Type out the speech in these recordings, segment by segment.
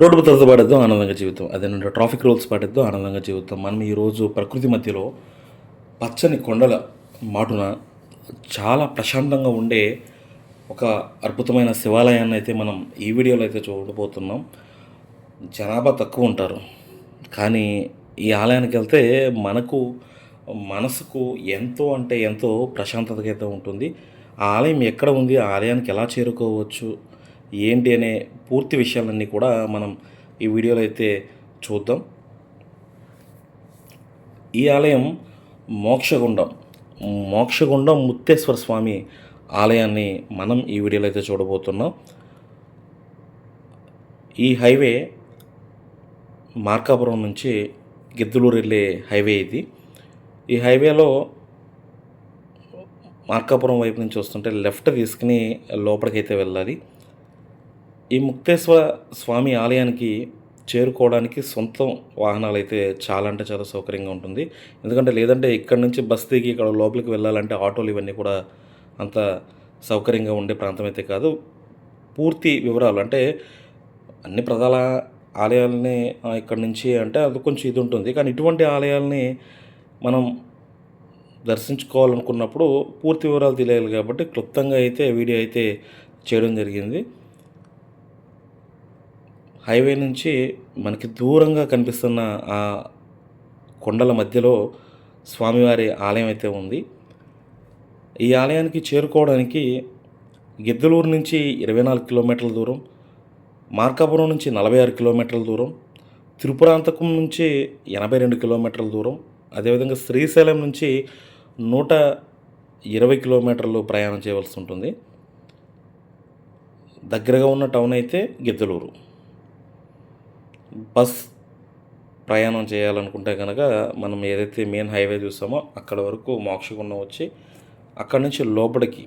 Road భద్రత పాటిద్దాం ఆనందంగా జీవితం. అదేనంటే ట్రాఫిక్ రూల్స్ పాటిద్దాం ఆనందంగా జీవితం. మనం ఈరోజు ప్రకృతి మధ్యలో పచ్చని కొండల మాటున చాలా ప్రశాంతంగా ఉండే ఒక అద్భుతమైన శివాలయాన్ని అయితే మనం ఈ వీడియోలో అయితే చూడబోతున్నాం. జనాభా తక్కువ ఉంటారు. కానీ ఈ ఆలయానికి వెళ్తే మనకు మనసుకు ఎంతో అంటే ఎంతో ప్రశాంతతకైతే అయితే ఉంటుంది. ఆ ఆలయం ఎక్కడ ఉంది? ఆ ఆలయానికి ఎలా చేరుకోవచ్చు? ఏంటి అనే పూర్తి విషయాలన్నీ కూడా మనం ఈ వీడియోలో అయితే చూద్దాం. ఈ ఆలయం మోక్షగుండం మోక్షగుండం ముత్తేశ్వర స్వామి ఆలయాన్ని మనం ఈ వీడియోలో అయితే చూడబోతున్నాం. ఈ హైవే మార్కాపురం నుంచి గిద్దలూరు వెళ్ళే హైవే ఇది. ఈ హైవేలో మార్కాపురం వైపు నుంచి వస్తుంటే లెఫ్ట్ తీసుకుని లోపలికైతే వెళ్ళాలి. ఈ ముక్తేశ్వర స్వామి ఆలయానికి చేరుకోవడానికి సొంతం వాహనాలు అయితే చాలా అంటే చాలా సౌకర్యంగా ఉంటుంది. ఎందుకంటే లేదంటే ఇక్కడ నుంచి బస్ దిగి ఇక్కడ లోపలికి వెళ్ళాలంటే ఆటోలు ఇవన్నీ కూడా అంత సౌకర్యంగా ఉండే ప్రాంతం అయితే కాదు. పూర్తి వివరాలు అంటే అన్ని ప్రధాన ఆలయాలని ఇక్కడ నుంచి అంటే అది కొంచెం ఇది ఉంటుంది. కానీ ఇటువంటి ఆలయాల్ని మనం దర్శించుకోవాలనుకున్నప్పుడు పూర్తి వివరాలు తెలియాలి కాబట్టి క్లుప్తంగా అయితే వీడియో అయితే చేయడం జరిగింది. హైవే నుంచి మనకి దూరంగా కనిపిస్తున్న ఆ కొండల మధ్యలో స్వామివారి ఆలయం అయితే ఉంది. ఈ ఆలయానికి చేరుకోవడానికి గిద్దలూరు నుంచి ఇరవై నాలుగు కిలోమీటర్ల దూరం మార్కాపురం నుంచి నలభై ఆరు కిలోమీటర్ల దూరం త్రిపురాంతకం నుంచి ఎనభై రెండు కిలోమీటర్ల దూరం అదేవిధంగా శ్రీశైలం నుంచి నూట ఇరవై కిలోమీటర్లు ప్రయాణం చేయవలసి ఉంటుంది. దగ్గరగా ఉన్న టౌన్ అయితే గిద్దలూరు. బస్ ప్రయాణం చేయాలనుకుంటే కనుక మనం ఏదైతే మెయిన్ హైవే చూసామో అక్కడ వరకు మోక్షగుండం వచ్చి అక్కడ నుంచి లోపలికి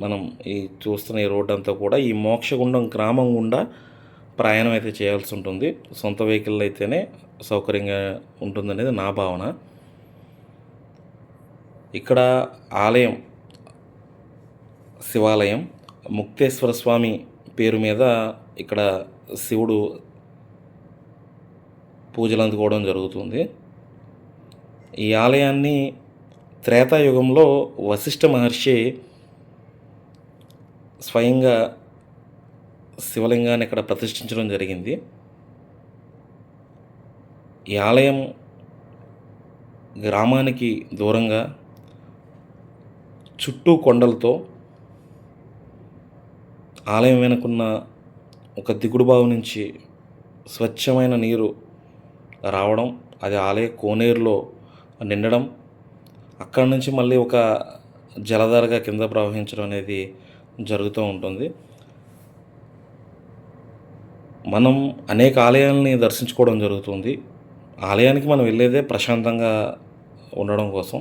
మనం ఈ చూస్తున్న ఈ రోడ్ అంతా కూడా ఈ మోక్షగుండం గ్రామం గుండా ప్రయాణం అయితే చేయాల్సి ఉంటుంది. సొంత వెహికల్ అయితేనే సౌకర్యంగా ఉంటుందనేది నా భావన. ఇక్కడ ఆలయం శివాలయం ముక్తేశ్వర స్వామి పేరు మీద ఇక్కడ శివుడు పూజలు అందుకోవడం జరుగుతుంది. ఈ ఆలయాన్ని త్రేతాయుగంలో వశిష్ఠ మహర్షి స్వయంగా శివలింగాన్ని ఇక్కడ ప్రతిష్ఠించడం జరిగింది. ఈ ఆలయం గ్రామానికి దూరంగా చుట్టూ కొండలతో ఆలయం వెనుకున్న ఒక దిగుడు బావి నుంచి స్వచ్ఛమైన నీరు రావడం అది ఆలయ కోనేరులో నిండడం అక్కడి నుంచి మళ్ళీ ఒక జలధారగా కింద ప్రవహించడం అనేది జరుగుతూ ఉంటుంది. మనం అనేక ఆలయాల్ని దర్శించుకోవడం జరుగుతుంది. ఆలయానికి మనం వెళ్ళేదే ప్రశాంతంగా ఉండడం కోసం.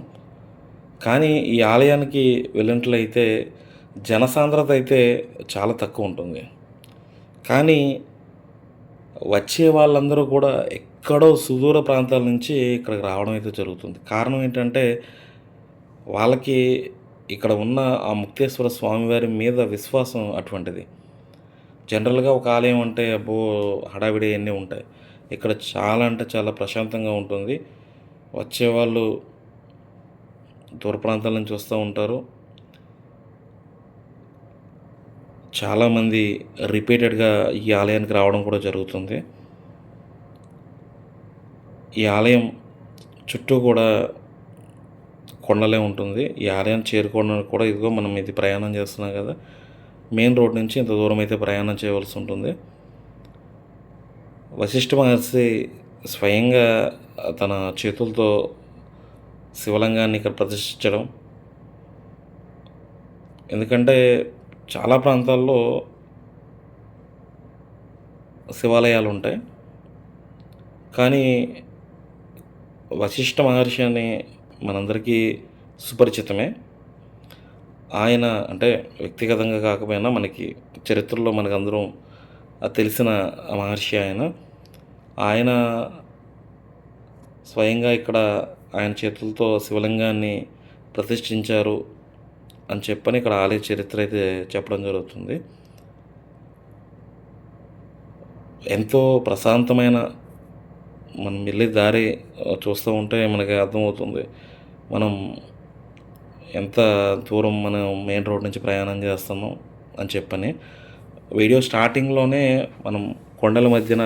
కానీ ఈ ఆలయానికి వెళ్ళినట్లయితే జనసాంద్రత అయితే చాలా తక్కువ ఉంటుంది. కానీ వచ్చే వాళ్ళందరూ కూడా ఎక్కడో సుదూర ప్రాంతాల నుంచి ఇక్కడికి రావడం అయితే జరుగుతుంది. కారణం ఏంటంటే వాళ్ళకి ఇక్కడ ఉన్న ఆ ముక్తేశ్వర స్వామివారి మీద విశ్వాసం అటువంటిది. జనరల్గా ఒక ఆలయం అంటే అబ్బో హడావిడి అన్నీ ఉంటాయి. ఇక్కడ చాలా అంటే చాలా ప్రశాంతంగా ఉంటుంది. వచ్చేవాళ్ళు దూర ప్రాంతాల నుంచి వస్తూ ఉంటారు. చాలామంది రిపీటెడ్గా ఈ ఆలయానికి రావడం కూడా జరుగుతుంది. ఈ ఆలయం చుట్టూ కూడా కొండలే ఉంటుంది. ఈ ఆలయం చేరుకోవడానికి కూడా ఇదిగో మనం ఇది ప్రయాణం చేస్తున్నాం కదా. మెయిన్ రోడ్ నుంచి ఇంత దూరం అయితే ప్రయాణం చేయవలసి ఉంటుంది. వశిష్ఠ మహర్షి స్వయంగా తన చేతులతో శివలింగాన్ని ఇక్కడ ప్రతిష్ఠించడం. ఎందుకంటే చాలా ప్రాంతాల్లో శివాలయాలు ఉంటాయి కానీ వశిష్ఠ మహర్షి అని మనందరికీ సుపరిచితమే. ఆయన అంటే వ్యక్తిగతంగా కాకపోయినా మనకి చరిత్రలో మనకు అందరం తెలిసిన మహర్షి ఆయన. ఆయన స్వయంగా ఇక్కడ ఆయన చేతులతో శివలింగాన్ని ప్రతిష్ఠించారు. అని చెప్పని ఇక్కడ ఆలయ చరిత్ర అయితే చెప్పడం జరుగుతుంది. ఎంతో ప్రశాంతమైన మనం వెళ్ళే దారి చూస్తూ ఉంటే మనకి అర్థమవుతుంది. మనం ఎంత దూరం మనం మెయిన్ రోడ్ నుంచి ప్రయాణం చేస్తున్నాం అని చెప్పని. వీడియో స్టార్టింగ్లోనే మనం కొండల మధ్యన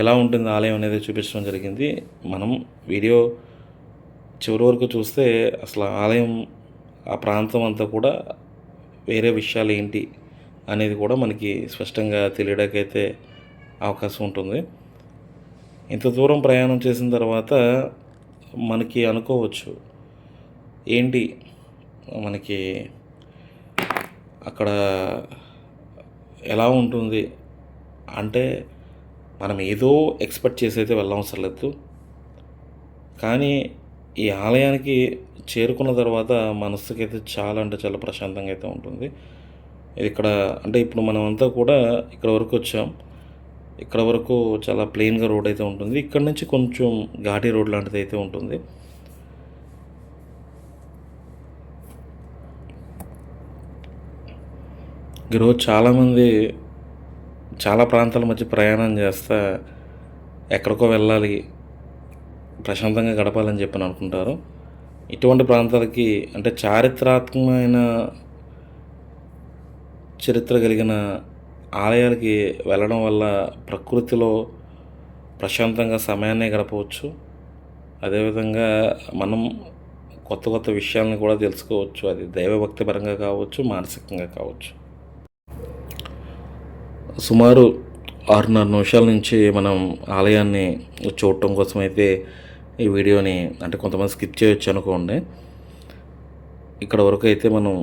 ఎలా ఉంటుంది ఆలయం అనేది చూపించడం జరిగింది. మనం వీడియో చివరి వరకు చూస్తే అసలు ఆలయం ఆ ప్రాంతం అంతా కూడా వేరే విషయాలు ఏంటి అనేది కూడా మనకి స్పష్టంగా తెలియడానికైతే అవకాశం ఉంటుంది. ఇంత దూరం ప్రయాణం చేసిన తర్వాత మనకి అనుకోవచ్చు ఏంటి మనకి అక్కడ ఎలా ఉంటుంది అంటే మనం ఏదో ఎక్స్పెక్ట్ చేసి అయితే వెళ్ళవసరం లేదు. కానీ ఈ ఆలయానికి చేరుకున్న తర్వాత మనసుకి అయితే చాలా అంటే చాలా ప్రశాంతంగా అయితే ఉంటుంది. ఇక్కడ అంటే ఇప్పుడు మనం అంతా కూడా ఇక్కడ వరకు వచ్చాం. ఇక్కడ వరకు చాలా ప్లెయిన్గా రోడ్ అయితే ఉంటుంది. ఇక్కడ నుంచి కొంచెం ఘాటీ రోడ్ లాంటిది అయితే ఉంటుంది. ఈరోజు చాలామంది చాలా ప్రాంతాల మధ్య ప్రయాణం చేస్తా ఎక్కడికో వెళ్ళాలి ప్రశాంతంగా గడపాలని చెప్పని అనుకుంటారు. ఇటువంటి ప్రాంతాలకి అంటే చారిత్రాత్మకమైన చరిత్ర కలిగిన ఆలయాలకి వెళ్ళడం వల్ల ప్రకృతిలో ప్రశాంతంగా సమయాన్ని గడపవచ్చు. అదేవిధంగా మనం కొత్త కొత్త విషయాలను కూడా తెలుసుకోవచ్చు. అది దైవభక్తి పరంగా కావచ్చు మానసికంగా కావచ్చు. సుమారు ఆరున్నర నిమిషాల నుంచి మనం ఆలయాన్ని చూడటం కోసం అయితే ఈ వీడియోని అంటే కొంతమంది స్కిప్ చేయొచ్చు అనుకోండి. ఇక్కడ వరకు అయితే మనం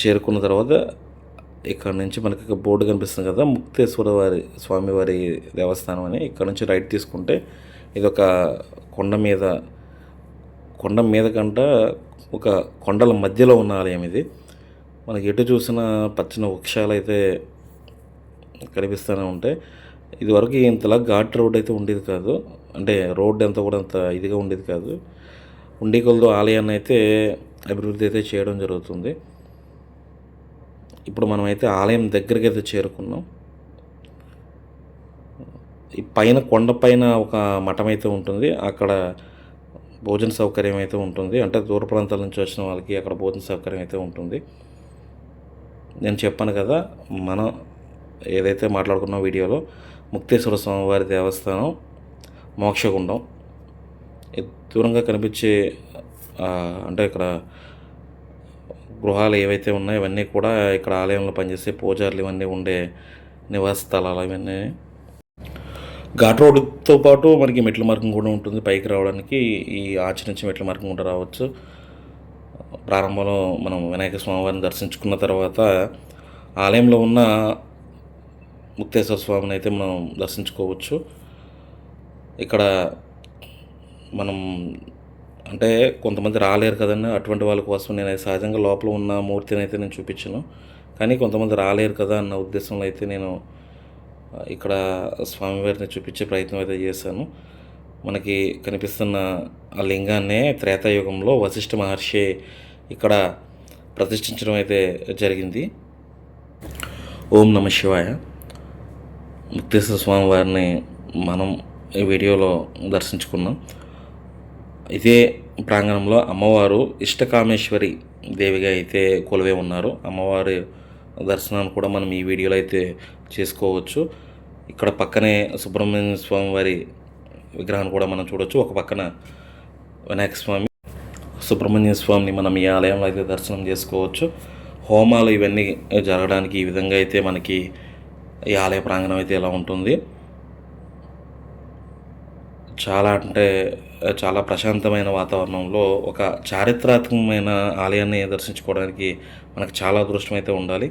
చేరుకున్న తర్వాత ఇక్కడ నుంచి మనకి ఒక బోర్డు కనిపిస్తుంది కదా ముక్తేశ్వర వారి స్వామివారి దేవస్థానం అని. ఇక్కడ నుంచి రైట్ తీసుకుంటే ఇది ఒక కొండ మీద కొండ మీద కంట ఒక కొండల మధ్యలో ఉన్న ఆలయం ఇది. మనకి ఎటు చూసిన పచ్చని వృక్షాలు అయితే కనిపిస్తూనే ఉంటాయి. ఇది వరకు ఇంతలా ఘాట్ రోడ్ అయితే ఉండేది కాదు. అంటే రోడ్ అంతా కూడా అంత ఇదిగా ఉండేది కాదు. ఉండే కొలదో ఆలయాన్ని అయితే అభివృద్ధి అయితే చేయడం జరుగుతుంది. ఇప్పుడు మనమైతే ఆలయం దగ్గరికి అయితే చేరుకున్నాం. ఈ పైన కొండ పైన ఒక మఠం అయితే ఉంటుంది. అక్కడ భోజన సౌకర్యం అయితే ఉంటుంది. అంటే దూర ప్రాంతాల నుంచి వచ్చిన వాళ్ళకి అక్కడ భోజన సౌకర్యం అయితే ఉంటుంది. నేను చెప్పాను కదా మనం ఏదైతే మాట్లాడుకున్న వీడియోలో ముక్తేశ్వర స్వామివారి దేవస్థానం మోక్షగుండం. దూరంగా కనిపించే అంటే ఇక్కడ గృహాలు ఏవైతే ఉన్నాయో ఇవన్నీ కూడా ఇక్కడ ఆలయంలో పనిచేసే పూజారులు ఇవన్నీ ఉండే నివాస స్థలాలు ఇవన్నీ. ఘాట్ రోడ్డుతో పాటు మనకి మెట్ల మార్గం కూడా ఉంటుంది. పైకి రావడానికి ఈ ఆచి నుంచి మెట్ల మార్గం కూడా రావచ్చు. ప్రారంభంలో మనం వినాయక స్వామివారిని దర్శించుకున్న తర్వాత ఆలయంలో ఉన్న ముక్తేశ్వర స్వామిని అయితే మనం దర్శించుకోవచ్చు. ఇక్కడ మనం అంటే కొంతమంది రాలేరు కదండి. అటువంటి వాళ్ళ కోసం నేను సహజంగా లోపల ఉన్న మూర్తిని అయితే నేను చూపించాను. కానీ కొంతమంది రాలేరు కదా అన్న ఉద్దేశంలో అయితే నేను ఇక్కడ స్వామివారిని చూపించే ప్రయత్నం అయితే చేశాను. మనకి కనిపిస్తున్న ఆ లింగాన్నే త్రేతాయుగంలో వశిష్ఠ మహర్షి ఇక్కడ ప్రతిష్ఠించడం అయితే జరిగింది. ఓం నమ శివాయ. ముక్తేశ్వర స్వామి వారిని మనం ఈ వీడియోలో దర్శించుకున్నాం. ఇదే ప్రాంగణంలో అమ్మవారు ఇష్టకామేశ్వరి దేవిగా అయితే కొలువై ఉన్నారు. అమ్మవారి దర్శనాన్ని కూడా మనం ఈ వీడియోలో అయితే చేసుకోవచ్చు. ఇక్కడ పక్కనే సుబ్రహ్మణ్య స్వామి వారి విగ్రహాన్ని కూడా మనం చూడవచ్చు ఒక పక్కన వినాయక స్వామి సుబ్రహ్మణ్య స్వామిని మనం ఈ ఆలయంలో అయితే దర్శనం చేసుకోవచ్చు. హోమాలు ఇవన్నీ జరగడానికి ఈ విధంగా అయితే మనకి ఈ ఆలయ ప్రాంగణం అయితే ఇలా ఉంటుంది? చాలా అంటే చాలా ప్రశాంతమైన వాతావరణంలో ఒక చారిత్రాత్మకమైన ఆలయాన్ని దర్శించుకోవడానికి మనకు చాలా అదృష్టం అయితే ఉండాలి.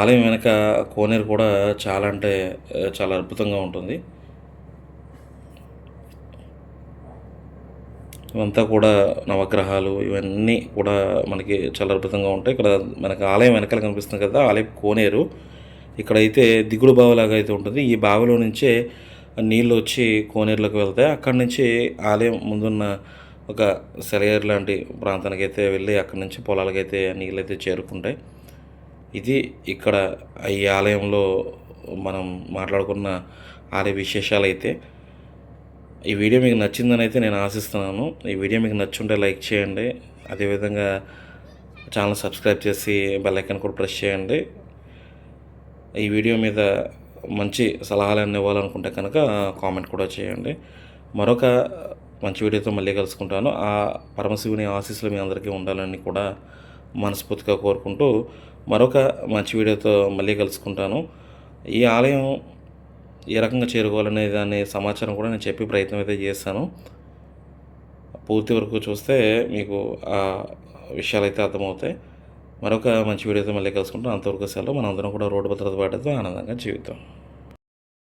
ఆలయం వెనక కోనేరు కూడా చాలా అంటే చాలా అద్భుతంగా ఉంటుంది. ఇవంతా కూడా నవగ్రహాలు ఇవన్నీ కూడా మనకి చాలా అద్భుతంగా ఉంటాయి. ఇక్కడ మనకి ఆలయం వెనకాల కనిపిస్తుంది కదా ఆలయం కోనేరు. ఇక్కడైతే దిగుడు బావిలాగా అయితే ఉంటుంది. ఈ బావిలో నుంచే నీళ్ళు వచ్చి కోనేరులోకి వెళ్తాయి అక్కడి నుంచి ఆలయం ముందున్న ఒక సెలయేరు లాంటి ప్రాంతానికి అయితే వెళ్ళి అక్కడి నుంచి పొలాలకైతే నీళ్ళు అయితే చేరుకుంటాయి. ఇది ఇక్కడ ఈ ఆలయంలో మనం మాట్లాడుకున్న ఆలయ విశేషాలు అయితే ఈ వీడియో మీకు నచ్చిందని అయితే నేను ఆశిస్తున్నాను. ఈ వీడియో మీకు నచ్చుంటే లైక్ చేయండి. అదేవిధంగా ఛానల్ సబ్స్క్రైబ్ చేసి బెల్ ఐకాన్ కూడా ప్రెస్ చేయండి. ఈ వీడియో మీద మంచి సలహాలన్నీ ఇవ్వాలనుకుంటే కనుక కామెంట్ కూడా చేయండి. మరొక మంచి వీడియోతో మళ్ళీ కలుసుకుంటాను. ఆ పరమశివుని ఆశీస్సులు మీ అందరికీ ఉండాలని కూడా మనస్ఫూర్తిగా కోరుకుంటూ మరొక మంచి వీడియోతో మళ్ళీ కలుసుకుంటాను. ఈ ఆలయం ఏ రకంగా చేరుకోవాలనే దాని సమాచారం కూడా నేను చెప్పే ప్రయత్నం అయితే చేస్తాను. పూర్తి వరకు చూస్తే మీకు ఆ విషయాలు అయితే అర్థమవుతాయి. మరొక మంచి వీడియోతో మళ్ళీ కలుసుకుంటాం. అంతవరకు సెలవు. మనం అందరం కూడా రోడ్డు భద్రత పాటిస్తూ ఆనందంగా జీవితం